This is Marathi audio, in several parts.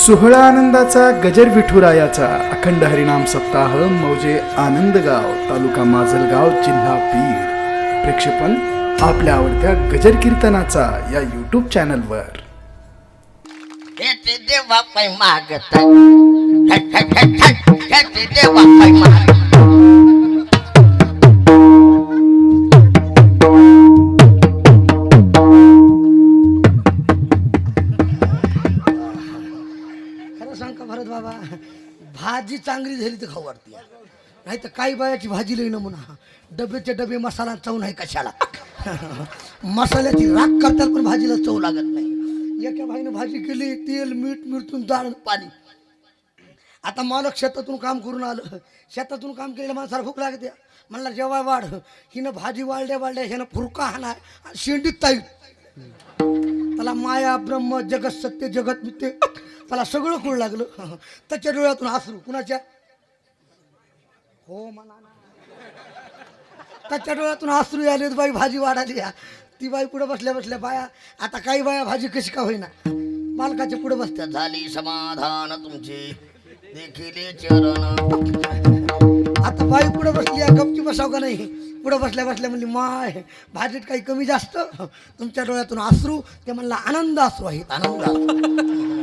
सोहळा आनंदाचा गजर विठुरायाचा अखंड हरिनाम सप्ताह मौजे आनंदगाव तालुका माजलगाव जिल्हा बीड प्रेक्षेपण आपल्या आवडत्या गजर कीर्तनाचा या यूट्यूब चॅनलवर देवा मागत. चांगली झाली तर खाऊ वाटते नाही तर काही बायाची भाजी लई नमुना. डबेचे डबे मसाला चव नाही कशाला. मसाल्याची राख करतात पण भाजीला चव लागत नाही. एका भाईनं भाजी केली तेल मीठ मिरचून डाळ पाणी. आता मालक शेतातून काम करून आलं. शेतातून काम केलेल्या माणसाला भूक लागते. म्हणला जेव्हा वाढ हिनं भाजी वाढल्या वाढल्या ह्यानं फुरका हाना शेंडीत ताई. त्याला माया ब्रह्म जगत सत्य जगत मित्य त्याला सगळं कळू लागलं. त्याच्या डोळ्यातून हसरू कुणाच्या? हो म्हणा ना. त्याच्या डोळ्यातून आसरू आले बाई भाजी वाढाली या. ती बाई पुढे बसल्या बसल्या बाया आता काही बाया भाजी कशी का होईना? मालकाच्या पुढे बसत्या. झाली समाधान तुमचे. देखील चरण. आता बाई पुढे बसली आहे, गपची बसाव का नाही? पुढे बसल्या बसल्या म्हणली माय भाजीत काही कमी जास्त? तुमच्या डोळ्यातून आसरू ते म्हणला आनंद आसरू आहेत आनंद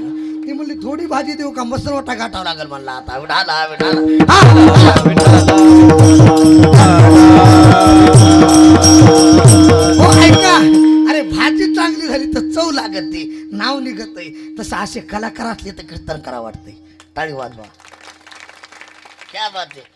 ती म्हणली थोडी भाजी देऊ का मस्त मोठा गाठावा लागेल म्हणला आता विढाला विढाला हो ऐका अरे भाजी चांगली झाली तर चव लागत ती नाव निघत तसं असे कलाकार असले तर कीर्तन करा वाटतंय टाळी वाजवा क्या बात आहे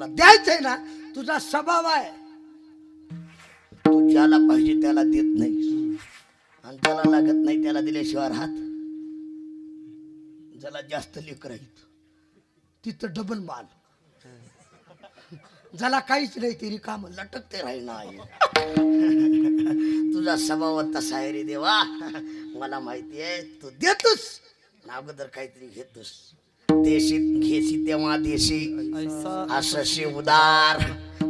तुला द्यायचंय ना तुझा स्वभाव आहे. तू ज्याला पाहिजे त्याला देत नाही. आणि त्याला लागत नाही त्याला दिल्याशिवाय राहत. ज्याला जास्त लेकर आहेत तिथं डबल माल. ज्याला काहीच नाही तरी काम लटकते राहील तुझा स्वभाव तसा आहे रे देवा. मला माहिती आहे तू देतोस. अगोदर काहीतरी घेतोस. देशी घेशी तेव्हा देशी. असशी उदार.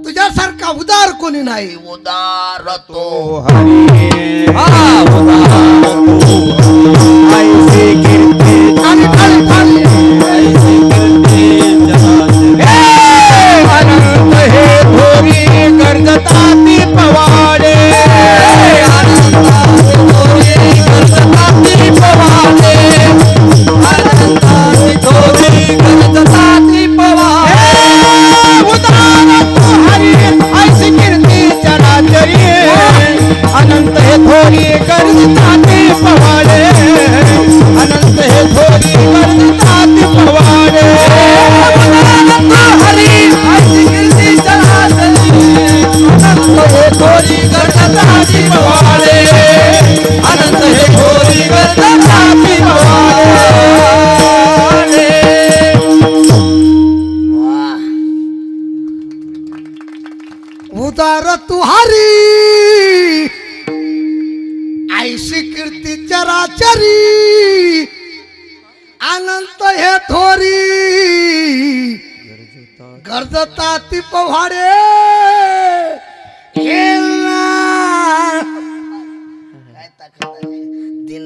तुझ्यासारखा उदार कोणी नाही. उदार तो खाली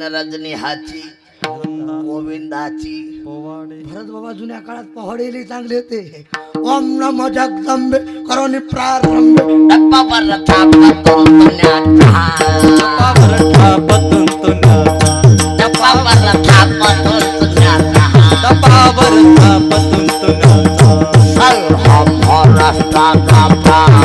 दिनरजनी हाची गोविंदाची. भरत बाबा जुन्या काळात पोहडेले चांगले होते. ओम नमो जगदंबे. करोनी प्रारंभ. डप्पा पतून पतून हा प्राण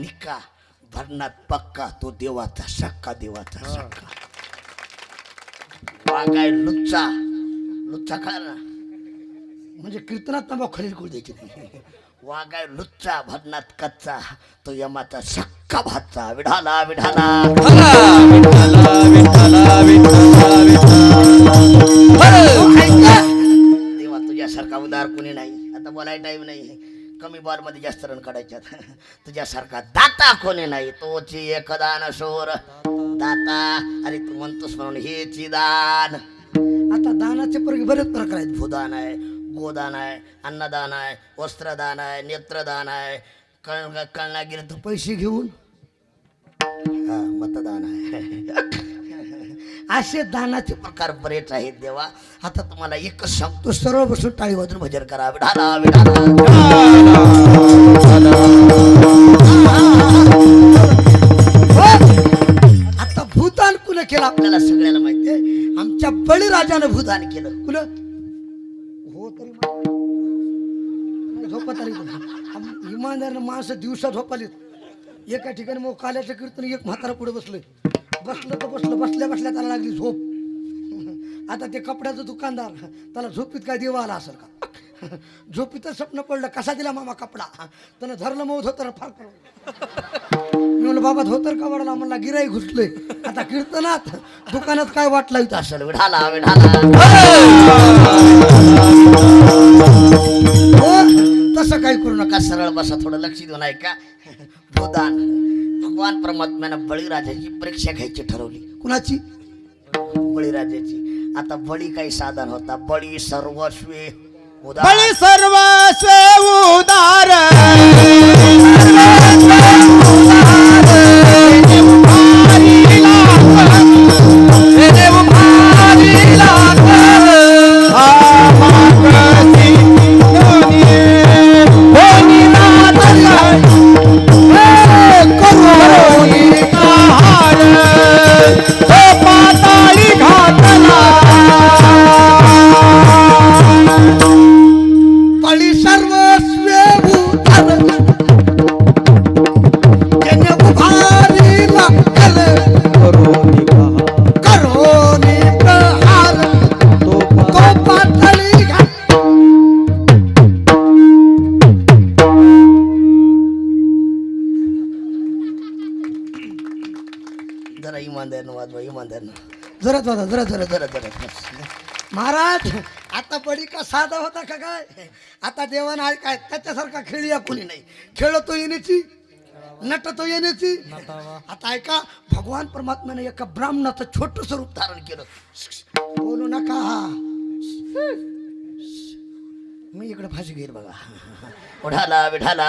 निक्का भरणात पक्का तो देवाचा सक्का देवाचा सक्का. वागाय लुच्चा लुच्चा कळा ना. म्हणजे कीर्तनात तंबाखू खाली करू द्यायची नाही वागाय लुच्चा भरणात कच्चा तो यमाचा सक्का भातचा विढाला विढाला. देवा तुझ्यासारखा उदार कोणी नाही. आता बोलाय टाईम नाही. कमी बॉलमध्ये जास्त रन काढायच्यात. तुझ्यासारखा दाता कोणी नाही. तोची एकदान शोर दाता अरे तू म्हणतोस म्हणून हेची दान. आता दानाचे बरेच प्रकार आहेत. भूदान आहे गोदान आहे अन्नदान आहे वस्त्रदान आहे नेत्रदान आहे. कळ कळना गेलं तर पैसे घेऊन? हा मतदान आहे. असे दानाचे प्रकार बरेच आहेत देवा. आता तुम्हाला एकच सांगतो सर्व बसून टाळी वाजून भजन करा. विढाला विढाला आता भूतान कुलं केलं आपल्याला सगळ्यांना सगळ्याला माहिती आहे? आमच्या बळीराजानं भूतान केलं. कुलं हो तरी झोपत आली आम- माणसं दिवसा झोपालीत. एका ठिकाणी मग काल्याचं कीर्तन एक म्हातारा पुढे बसलोय. बसलं तर बसलं? बसल्या बसल्या त्याला लागली झोप. आता ते कपड्याचं दुकानदार त्याला झोपीत काय देवा आला असेल का? झोपीतच स्वप्न पडलं. कसा दिला मामा कपडा? त्यानं धरलं मग धोतर फार मी म्हणलं बाबा धोतर का वडला? म्हणला गिराई घुसले आता कीर्तनात दुकानात काय वाटलं इथं असेल? विढाला विढाला. हो तसं काही करू नका. सरळ बसा थोडं लक्ष देऊन ऐका भूदान भगवान परमात्म्यानं बळीराजाची परीक्षा घ्यायची ठरवली. कुणाची? बळीराजाची. आता बळी काही साधन होता. बळी सर्वस्वे उदार. बळी सर्वस्व उदार. इमानदारनं वाजवा इमानदारनं. जरा जरा जरा जरा जरा जरा महाराज आता बळी का साधा होता का काय? आता देवान आहे काय? त्याच्यासारखा खेळूया कोणी नाही. खेळतो येण्याची नट तो येण्याची. आता ऐका भगवान परमात्म्याने एका ब्राह्मणाचं छोट स्वरूप धारण केलं. बोलू नका. मी इकडे फाशी घेईल बघा. उठाला विठाला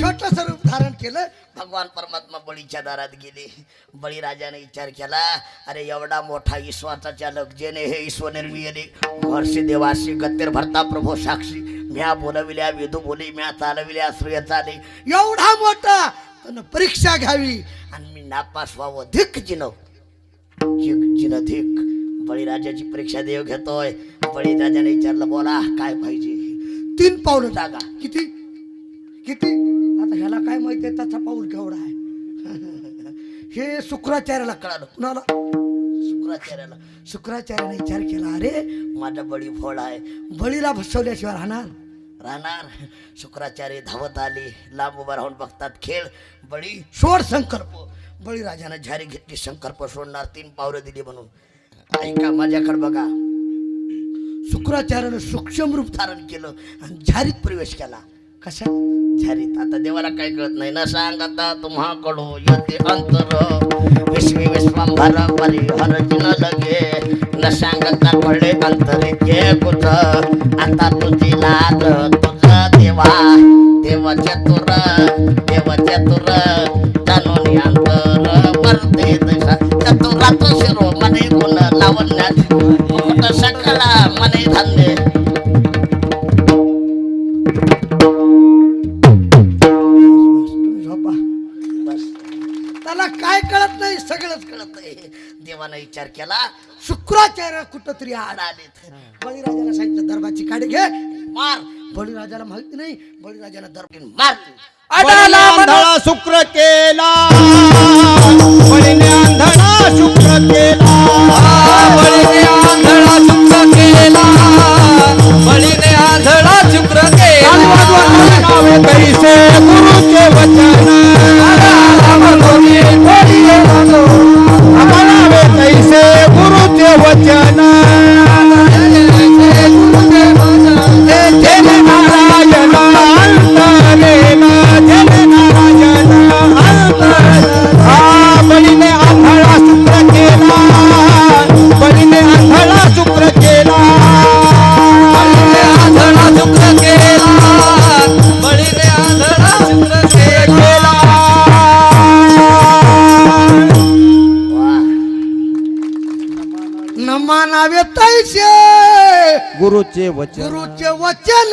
छोट स्वरूप धारण केलं. भगवान परमात्मा बळीच्या दारात गेले. बळीराजाने विचार केला अरे एवढा मोठा ईश्वराचा चालक जेने हे ईश्वर निर्मियले महर्षी देवाशी गत्तेर भरता प्रभो साक्षी. म्या बोलविल्या वेदू बोली म्या चालविल्या श्रेय चाले. एवढा मोठा! परीक्षा घ्यावी. आणि मी नापास व्हावं धिक जिनव. जिग जिन धिक. बळीराजाची परीक्षा देव घेतोय. बळीराजाने विचारलं बोला काय पाहिजे? तीन पावलं जागा. किती? किती? आता ह्याला काय माहिती आहे? त्याचा पाऊल केवढा आहे? हे शुक्राचार्याला कळालं. कुणाला? शुक्राचार्याला. शुक्राचार्याने विचार केला अरे माझा बळी फोड आहे. बळीला भसवल्याशिवाय राहणार? राहणार. शुक्राचार्य धावत आले. लांब उभा राहून बघतात खेळ. बळी सोड संकल्प. बळीराजानं झारी घेतली. संकल्प सोडणार. तीन पावलं दिली म्हणून. ऐका माझ्याकडे बघा. शुक्राचार्यानं सूक्ष्म रूप धारण केलं आणि झारीत प्रवेश केला. कशा? झारी आता देवाला काय कळत नाही. ना तुम्हा तुम्हाकडो येते अंतर. विश्वी विश्वंभर परिहर जिन लगे. न सांगता पडले अंतरे जे कुठ? आता तुझी बळीराजाला दर मार बळीने आंधळा शुक्र केला. आंधळा शुक्र केला. वचन. गुरुचे वचन.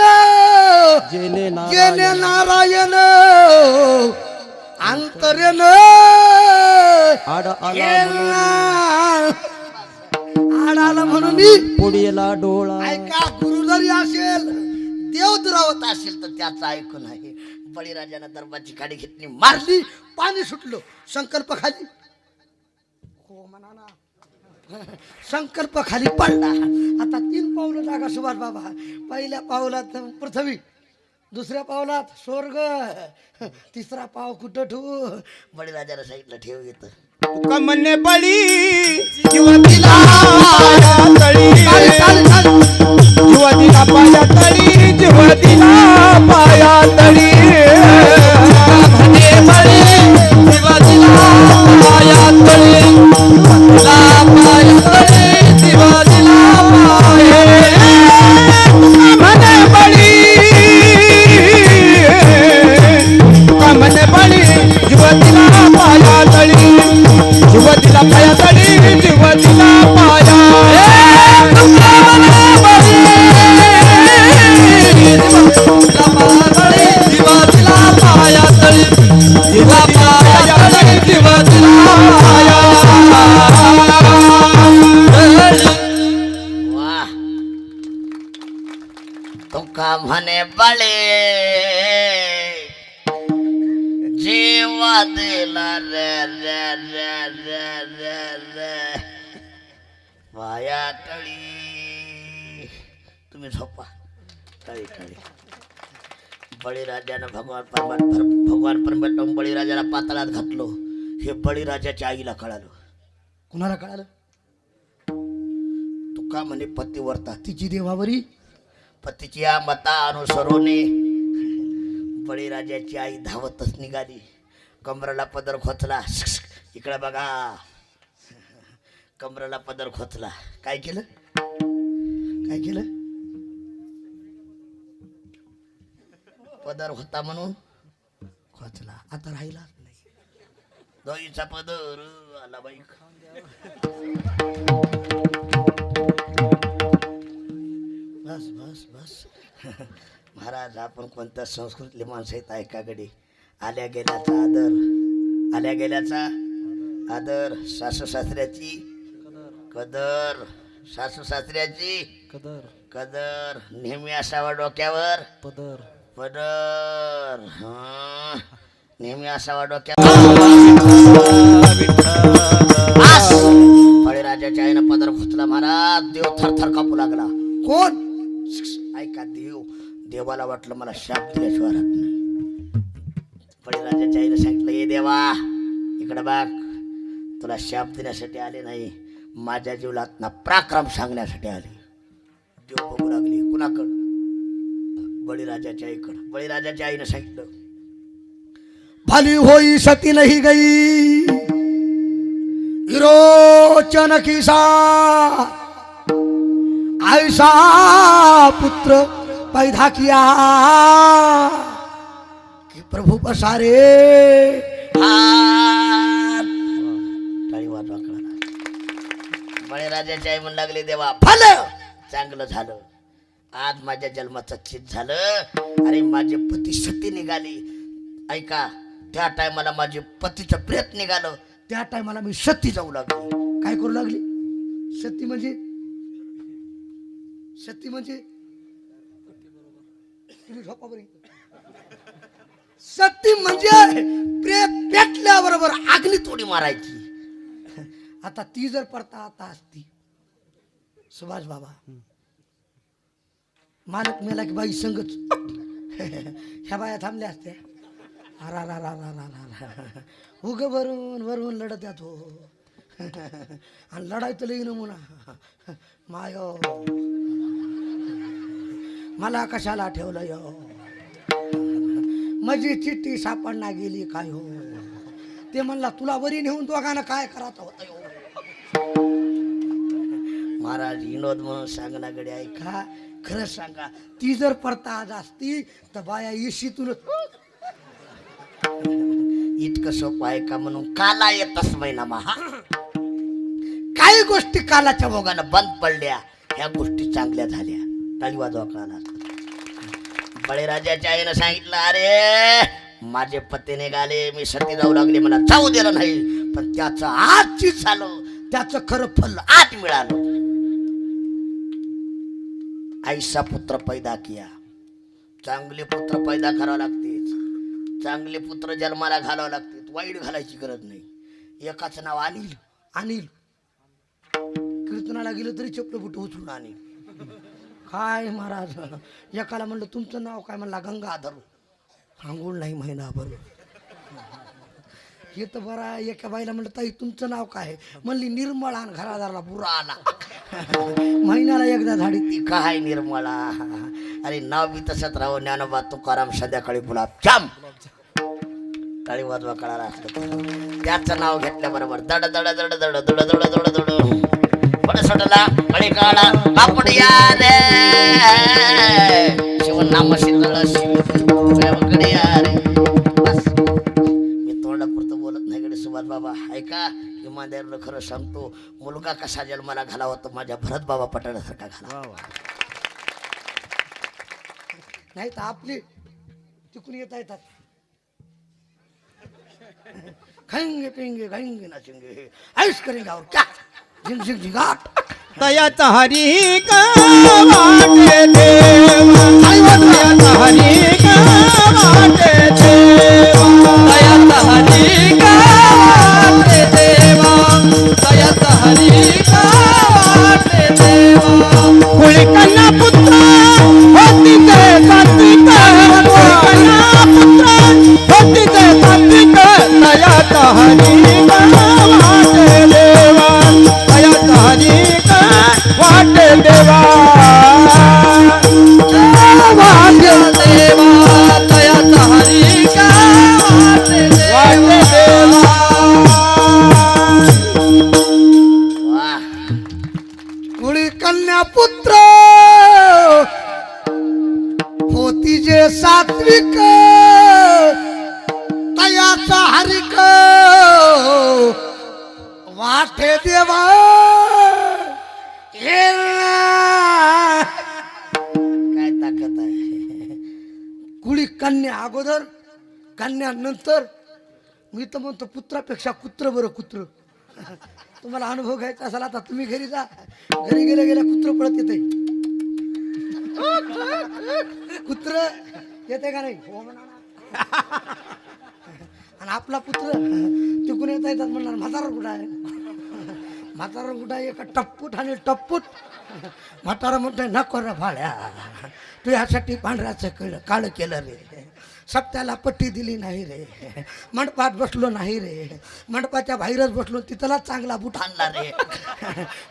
जेने गेले नारायण. अंतरेन. आड आडाला म्हणून. पुढीला डोळा. ऐका गुरु जरी असेल देव दुरावत असेल तर त्याचं ऐकून आहे बळीराजानं दरबारची गाडी घेतली मारली मारली पाणी सुटलं संकल्प खाली. हो म्हणा ना संकल्प खाली पडला. आता तीन पावलं जागा सुभाष बाबा. पहिल्या पावलात पृथ्वी दुसऱ्या पावलात स्वर्ग तिसरा पाव कुठं ठेवू? बळीराजानं सांगितलं ठेव येतं तुका म्हणणे बळी तळी. चालेल, चालेल. जीव दिला पाया तळी जीव दिला पाया तळी. म्हणे बळी शिवाजीला पाया तळी. तळी बळीराजानं भगवान परमात भगवान परमात्मा बळीराजाला पाताळात घातलो. हे बळीराजाच्या आईला कळालं. कुणाला कळालं? तुका म्हणे पतीवरता. तिची देवावरी. पतीच्या मता अनुसरूने बळीराजाची आई धावतच निघाली. कमराला पदर खोचला. इकडे बघा. कमराला पदर खोचला. काय केलं? काय केलं? पदर होता म्हणून. खोचला. आता राहिला नाही. दोईचा पदर आला बाई. बस बस बस. महाराज आपण कोणत्या संस्कृतले माणसं आहेत ऐकाकडे? आल्या गेल्याचा आदर. आल्या गेल्याचा आदर. सासू सासऱ्याची कदर. सासू सासऱ्याची कदर. कदर. नेहमी असावा डोक्यावर. पदर. पदर. हं. नेहमी असावा डोक्यावर आस! बळीराजाच्या आईनं पदर खुचला महाराज. देव थरथर कापू लागला. कोण? ऐका देव. देवाला वाटलं मला शाप दिल्याशिवाय राहत नाही. बळीराजाच्या आईनं सांगितलं ये देवा इकडे बघ. तुला शाप देण्यासाठी आले नाही. माझ्या जीवलात ना पराक्रम सांगण्यासाठी आले. देव बघू लागली. कुणाकड? बळीराजाच्या आईकडं बळीराजाच्या आईनं सांगितलं भली होई सती नहीं गई. विरोचन किसा. ऐसा पुत्र पैदा किया. कि प्रभु पसारे. हात. टाळी वाजवा कळाला. बळीराजाची आई म्हणू लागली देवा फल चांगलं झालं. आज माझ्या जन्माचं चित झालं. अरे माझे पती सती निघाली. ऐका त्या टायमाला माझे पतीचं प्रेत निघालं. त्या टायमाला मी सती जाऊ लागली. काय करू लागली? सती म्हणजे? सती म्हणजे? सती म्हणजे प्रेत पेटल्याबरोबर आगली तोडी मारायची. आता ती जर पडता आता असती. सुभाष बाबा मालक मेला की बाई संगच ह्या बाया थांबल्या असत्या. अरा रा रा रा रा रा रा. उग भरून भरून लढत यात. हो आणि लढायचं लई नमुना. माय. मला कशाला ठेवलं यो? माझी चिठ्ठी सापडना गेली काय हो? ते म्हणला तुला बरी नेऊन दोघांना काय करायचं होतं हो महाराज विनोद म्हणून सांगना गडी ऐका खरं सांगा ती जर परता आज असती तर बाया इशीतूनच इतकं सोपं आहे का म्हणून? काला येतच महिना महा. काही गोष्टी कालाच्या भोगानं बंद पडल्या ह्या गोष्टी चांगल्या झाल्या. टाळी वाजवा कळाला बळीराजाच्या आईनं सांगितलं अरे माझे पती निघाले मी सती जाऊ लागले मला जाऊ दिलं नाही. पण त्याचं आजची झालं त्याचं खरं फल आज मिळालं. आईसा पुत्र पैदा किया. चांगले पुत्र पैदा करावं लागते चांगले पुत्र जन्माला घालावं लागते वाईट घालायची गरज नाही. एकाच नाव अनिल. अनिल. कीर्तनाला गेलं तरी चपलं बुट उचलून अनिल काय महाराज? एकाला म्हणलं तुमचं नाव काय? म्हणला गंगाधर. आंघोळ नाही महिनाभर. हे तर बरं आहे. एका बाईला म्हणलं ताई तुमचं नाव काय आहे? म्हणली निर्मळ. आणि घरादाराला बुरा आला. महिन्याला एकदा झाडी ती काय निर्मळा? अरे नाव बी तसंच राहो ज्ञानोबा तुकाराम संध्याकाळी गुलाबजाम काळी वाजवा कळाला असलं त्याचं नाव घेतल्याबरोबर दड दड दड दड दड दड दड दड पड सोडला कळी काळा बापड या रे. शिवनाम शिंदळ या रे. इमानदारीनं खरं सांगतो मुलगा कसा जन्माला घालावा तो माझ्या भरत बाबा पटण्यासारखा घाला. नाही तर आपली तिकून येता येतात. खाएंगे पिएंगे गाएंगे नाचेंगे ऐश करेंगे और क्या? जिंग जिंग जिंगाट तयाचा हरी का वाटे देवा हरी का वाटे Holy Canal. बारीक हो। वाटे देवा। काय ताकद आहे? कुळी कन्या अगोदर कन्या नंतर. मी तर म्हणतो पुत्रापेक्षा कुत्र बरं कुत्र. तुम्हाला अनुभव घ्यायचा असाल आता तुम्ही घरी जा. घरी गेल्या गेल्या कुत्र पळत येते. कुत्र येते का नाही? हो म्हणा आणि आपला पुत्र तिकून येता येतात म्हणणार म्हातारा कुठं आहे? म्हातारा कुठं आहे? एका टप्पूट आणि टप्पूट म्हातारा म्हणतोय नको रे भाड्या तू ह्यासाठी पांढऱ्याचं कळ काळं केलं रे. सप्त्याला पट्टी दिली नाही रे. मंडपात बसलो नाही रे. मंडपाच्या बाहेरच बसलो तिथला चांगला बूट आणला रे.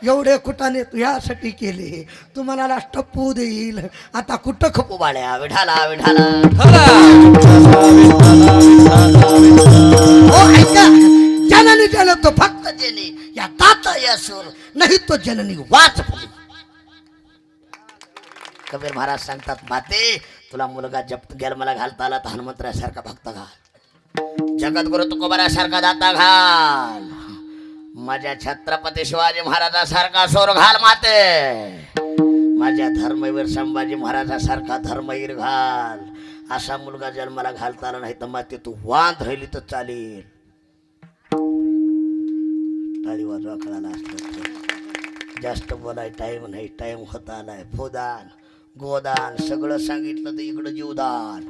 एवढे कुटाने तू यासाठी केले. तुम्हाला टप्पू देईल. आता कुठं खपू विठाला हो ऐका. जननी जन तो फक्त जेने या ताता या सूर नाही तो जननी वाच कबीर महाराज सांगतात माते तुला मुलगा जप गेल मला घालता आला तर हनुमंतरासारखा भक्त घाल. जगद्गुरु तुकोबारासारखा दाता घाल. माझ्या छत्रपती शिवाजी महाराजासारखा सोर घाल माते. माझ्या धर्मवीर संभाजी महाराजासारखा धर्मवीर घाल. असा मुलगा जन्माला घालता आला नाही तर माते तू वांद राहिली तर चालेल. असतं जास्त बोलाय टाइम नाही टाइम होता आलाय. फोदान. गोदान सगळं सांगितलं तर इकडं जीवदान.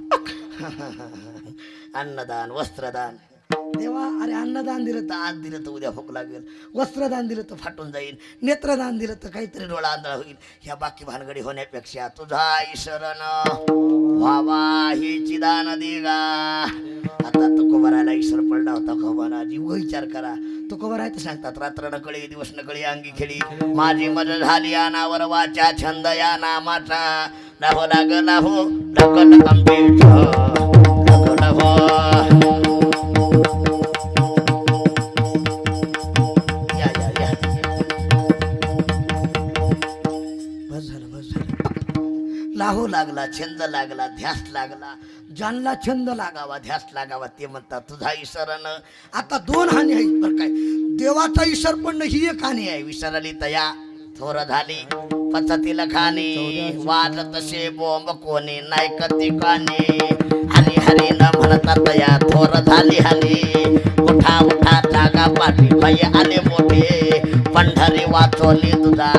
अन्नदान वस्त्रदान. देवा अरे अन्नदान दिलं तर आज दिलं तर उद्या भूक लागेल. वस्त्रदान दिलं तर फाटून जाईल. नेत्रदान दिलं तर काहीतरी डोळा आंधळा होईल. ह्या बाकी भानगडी होण्यापेक्षा तुझा ईश्वरन व्हावा हिची दान देगा. आता तुकोबरायला ईश्वर पडला होता खबाना हो जीव विचार करा. तुकोबराय तर सांगतात रात्र नकळी दिवस न अंगी खेळी. माझी मज झाली अनावर वाचा छंद या नामाचा. लाहो लागला हो लकल कंबीठ लकल हो. लागला छंद लागला ध्यास लागला. ज्यांना छंद लागावा ध्यास लागावा ते म्हणतात तुझा ईश्वरानं आता दोन हानी आहेत बरं काय. देवाचा ईश्वर पण ही एक हानी आहे. विसरली तया थोर झाली पचतील खाणी वाजत तसे बोंब कोणी नाही कधी कानी. हरी हरी न म्हणता तया थोर झाली हली उठा उठा जागा पाठी भय आले मोठे. पंढरी वाचवली तुझा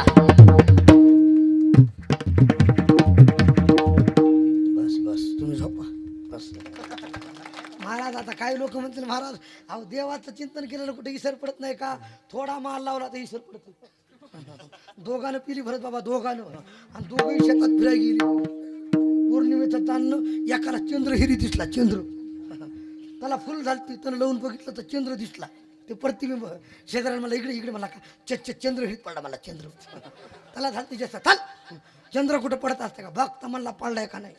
म्हणतील महाराज. अहो देवाचं चिंतन केलेलं कुठे ईश्वर पडत नाही का? थोडा माल लावला तर ईश्वर पडत दोघानं पिली भरत बाबा दोघानं. आणि दोघही शेतात फिराय गेली. पौर्णिमेचं चांदणं एकाला चंद्र हिरी दिसला चंद्र. त्याला फुल झालती त्यानं लावून बघितलं तर चंद्र दिसला. ते प्रतिबिंब शेजाऱ्याला मला इकडे इकडे मला का? चंद्र हिरीत पडला मला चंद्र. त्याला झालती जास्त. चाल चंद्र कुठं पडत असते का? बघ तमनला म्हणला का नाही?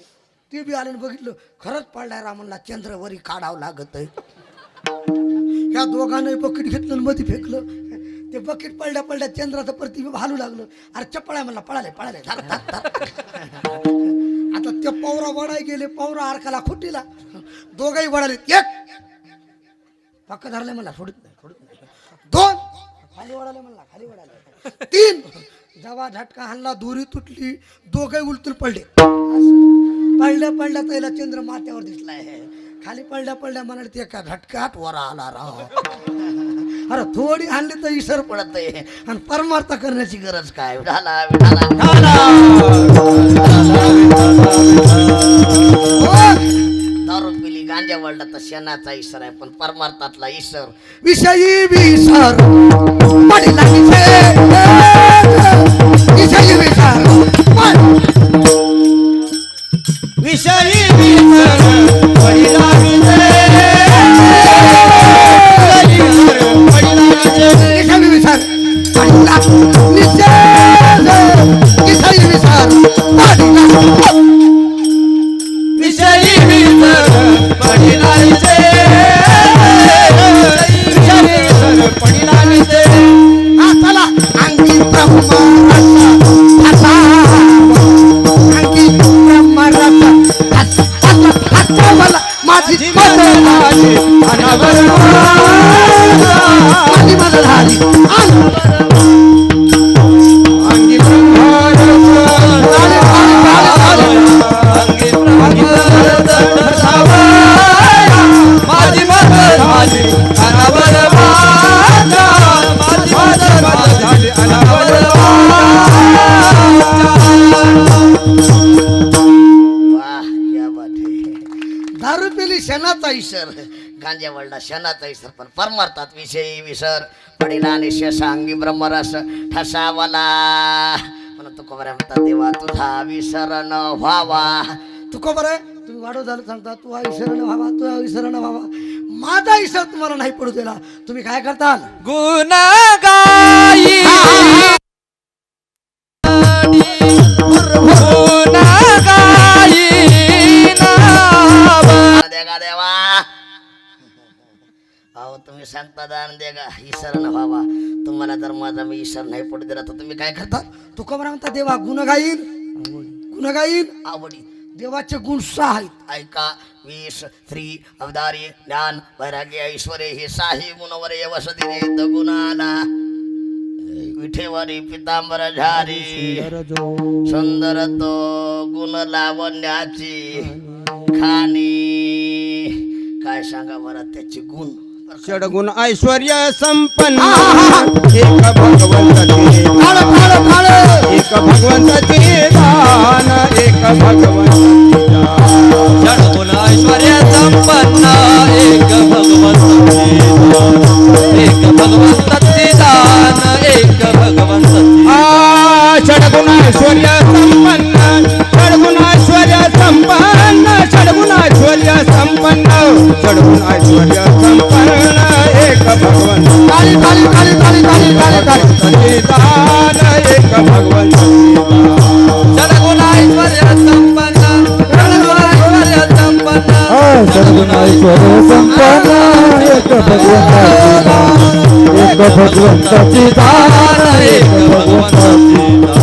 ते बी आले बघितलं खरंच पडलाय रामनला चंद्र वरी काढावं लागत आहे ह्या दोघांना बकेट घेतलं मध्ये फेकलं. ते बकेट पडल्या पडल्या चंद्राचं प्रतिबिंब हालू लागलं. अरे चपळा म्हणला पळाले पळाले आता ते पौरा वडाय गेले पौरा आरकाला खुटीला. दोघाही वडाले. एक! पक्क धरले म्हणला सोडत नाही सोडत नाही दोन! खाली वडाले म्हणला खाली वडाले. तीन! जवा झटका हल्ला दोरी तुटली दोघही उलटून पडले. पडल्या पडल्या त्याला चंद्र माथ्यावर दिसलाय. खाली पडल्या पडल्या म्हणाले ते एका घटकात वर आला राव. अरे थोडी आणली तर ईश्वर पडत आहे. आणि परमार्थ करण्याची गरज काय? विठाला विठाला दारू पिली गांजा वळला तर शेणाचा ईश्वर आहे पण परमार्थातला ईश्वर विषयी विसर. पडला विषय. विषयी विसर. ईशर गांजा वळला शनाचा ईसर पण परमार्थात विषयी विसर. पडिला शशांगी ब्रह्मरस ठसावला. म्हणून तू कोबऱ्या म्हणतात देवा तुझा विसर न व्हावा. तू बरं तुम्ही वाढव झालं सांगता तू हा ईश्वर व्हावा तू हा ईश्वर व्हावा. माझा ईश्वर तुम्हाला नाही पडू दिला. तुम्ही काय करताल? गुण गाई गुण गाई नाव देगा देवा अहो तुम्ही सांगता दान देगा ईश्वर न व्हावा. तुम्हाला जर माझा मी ईश्वर नाही पडू दिला तर तुम्ही काय करता? तू का बरं म्हणता देवा गुण गाईन गुण गाईन आवडी. देवाचे गुण सहा आहेत ऐका वीस स्त्री अवदारी ज्ञान वैराग्य ऐश्वर्य हे साही गुणवर वसती गुणाला. विठेवरी पितांबर झारी. सुंदर तो गुण लावण्याची खाणी. काय सांगा बरं त्याचे गुण? षडगुण ऐश्वर्य संपन्न. एक भगवंताचे एक भगवंताचे दान एक भगवंताचे दान. षडगुण ऐश्वर्य संपन्न. एक भगवंताचे एक भगवंताचे दान एक भगवंताचे आ, षडगुण ऐश्वर्य संपन्न. षडगुण ऐश्वर्य संपन्न. संपन्न. षडगुण ऐश्वर्य संपन्न. एक भगवंत. ताली ताली ताली ताली ताली ताली ताली दान एक भगवंत. षडगुण ऐश्वर्य संपन्न. संपन्न. षडगुण ऐश्वर्य संपन्न. एक भगवंताचे दान एक भगवंताचे दान. एक भगवंताचे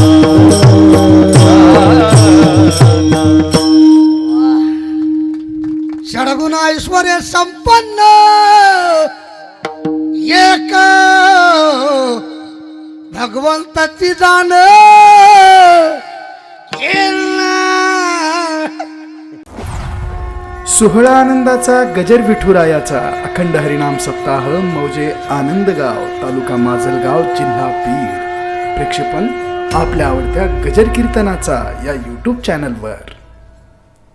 सोहळा आनंदाचा गजर विठुरायाचा अखंड हरिनाम सप्ताह मौजे आनंदगाव तालुका माजलगाव जिल्हा बीड प्रेक्षेपण आपल्या आवडत्या गजर कीर्तनाचा या यूट्यूब चॅनलवर